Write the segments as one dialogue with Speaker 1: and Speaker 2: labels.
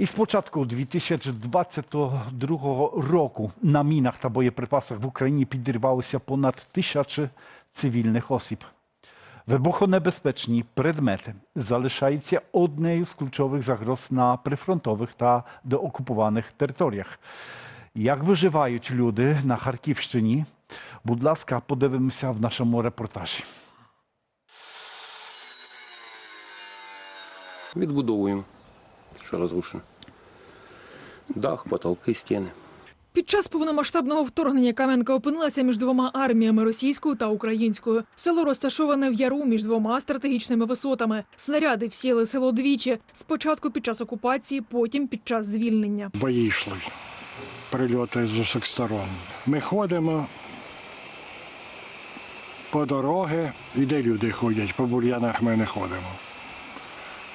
Speaker 1: І з початку 2022 року на мінах та боєприпасах в Україні підірвалося понад тисячі цивільних осіб. Вибухонебезпечні предмети залишаються однією з ключових загроз на прифронтових та деокупованих територіях. Як виживають люди на Харківщині? Будь ласка, подивимося в нашому репортажі.
Speaker 2: Відбудовуємо, що розрушено. Дах, потолки, стіни.
Speaker 3: Під час повномасштабного вторгнення Кам'янка опинилася між двома арміями російською та українською. Село розташоване в яру між двома стратегічними висотами. Снаряди всіяли село двічі. Спочатку під час окупації, потім під час звільнення.
Speaker 4: бої йшли, прильоти з усіх сторон. Ми ходимо по дороги, і де люди ходять, по бур'янах ми не ходимо.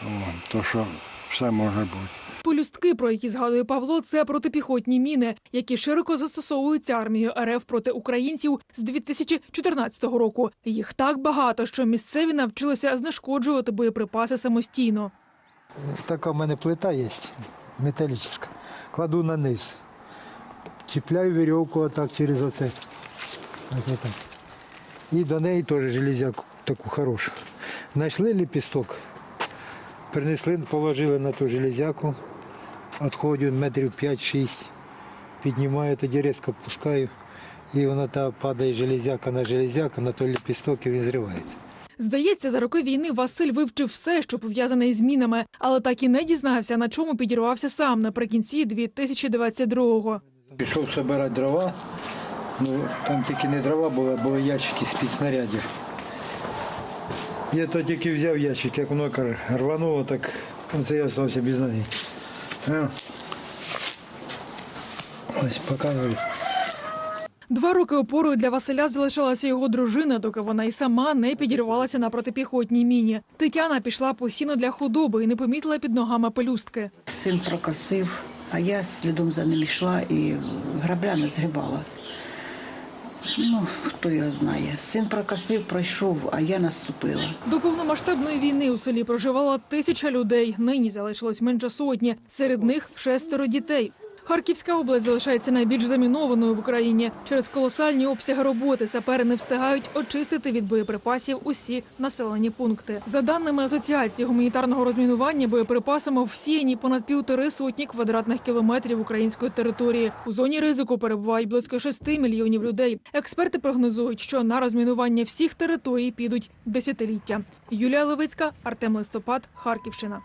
Speaker 4: О, то що все може бути.
Speaker 3: Полюстки, про які згадує Павло, це протипіхотні міни, які широко застосовуються армією РФ проти українців з 2014 року. Їх так багато, що місцеві навчилися знешкоджувати боєприпаси самостійно.
Speaker 5: Така в мене плита є, металічна. Кладу на низ. Чіпляю вірьовку отак через оце. Ось отак. І до неї теж железяку таку хорошу. Знайшли ліпісток, принесли, положили на ту железяку, відходю метрів 5-6, піднімаю, тоді різко пускаю. І воно та падає железяка на железяка, на той ліпісток і він зривається.
Speaker 3: Здається, за роки війни Василь вивчив все, що пов'язане із змінами, але так і не дізнався, на чому підірвався сам наприкінці 2022-го.
Speaker 5: Пішов збирати дрова. Ну, там тільки не дрова були, а були ящики з-під снарядів. Я то тільки взяв ящик, як воно кар- рвануло, так оце я залишився без ноги. Ось показую.
Speaker 3: Два роки опорою для Василя залишалася його дружина, доки вона і сама не підірвалася на протипіхотній міні. Тетяна пішла по сіно для худоби і не помітила під ногами пелюстки.
Speaker 6: Син прокосив, а я слідом за ним йшла і граблями згрібала. Ну, хто його знає. Син прокосив, пройшов, а я наступила.
Speaker 3: До повномасштабної війни у селі проживала тисяча людей. Нині залишилось менше сотні. Серед них шестеро дітей. Харківська область залишається найбільш замінованою в Україні. Через колосальні обсяги роботи сапери не встигають очистити від боєприпасів усі населені пункти. За даними асоціації гуманітарного розмінування, боєприпасами всіяні понад півтори сотні квадратних кілометрів української території. У зоні ризику перебувають близько 6 мільйонів людей. Експерти прогнозують, що на розмінування всіх територій підуть десятиліття. Юлія Левицька, Артем Листопад, Харківщина.